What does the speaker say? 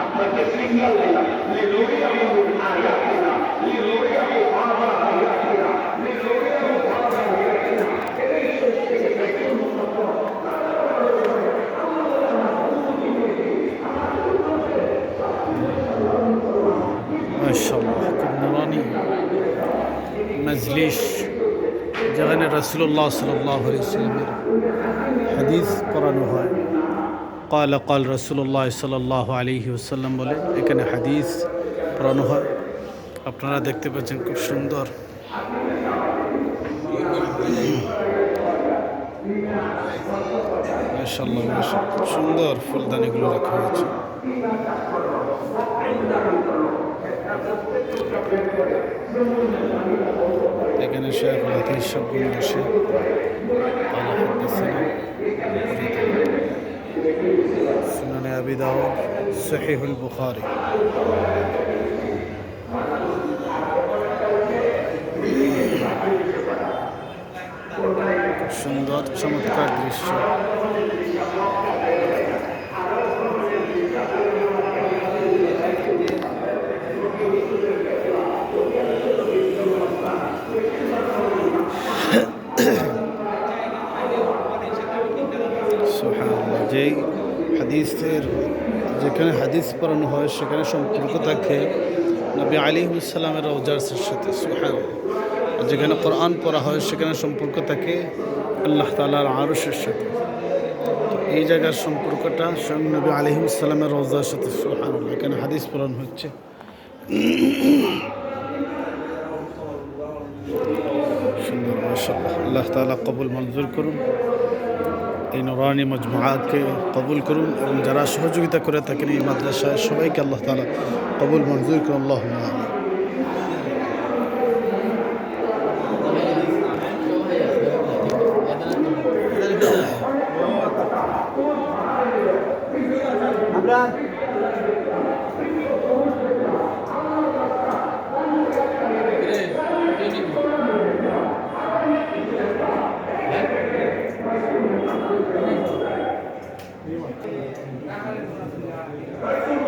আপনাকে সিঙ্গাল দিলাম লিনুরিয়াহু আয়াতিনা লিনুরিয়াহু বাবা আয়াতিনা লিনুরিয়াহু বাবা আয়াতিনা এই শেষ থেকে দেখুন মাশাল্লাহ খুব নুরানি মজলিস যেখানে রসুল্লাহ সাল্লাহ ইসলামের হাদিস পড়ানো হয়। কাল কাল রসুল্লাহ সাল্লাহ আলহি ওসাল্লাম বলে, এখানে হাদিস পড়ানো হয়। আপনারা দেখতে পাচ্ছেন খুব সুন্দর। মাশাল্লাহ সুন্দর ফুলদানিগুলো রাখা হয়েছে। এখানে শেখুল হাদিস সবগুলো এসে সুনানে আবি দাউদ সহিহুল বুখারি। সুন্দর চমৎকার দৃশ্য। যেই হাদিসের, যেখানে হাদিস পড়ানো হয়, সেখানে সম্পর্ক থাকে নবী আলী ইসলামের রোজার্সের সাথে সুহান যেখানে কোরআন পড়া হয়, সেখানে সম্পর্ক থাকে আল্লাহ তালার আরসের সাথে। এই জায়গার সম্পর্কটা স্বয়ং নবী আলী ইসলামের রোজার সাথে সুহান এখানে হাদিস পড়ানো হচ্ছে। সুন্দর আল্লাহ তাআলা কবুল মঞ্জুর করুন। نورانی مجموعات کے قبول کرا سہجوتا مدرا شاہ سبھی کے اللہ تعالی قبول منظور کر اللہ Thank you.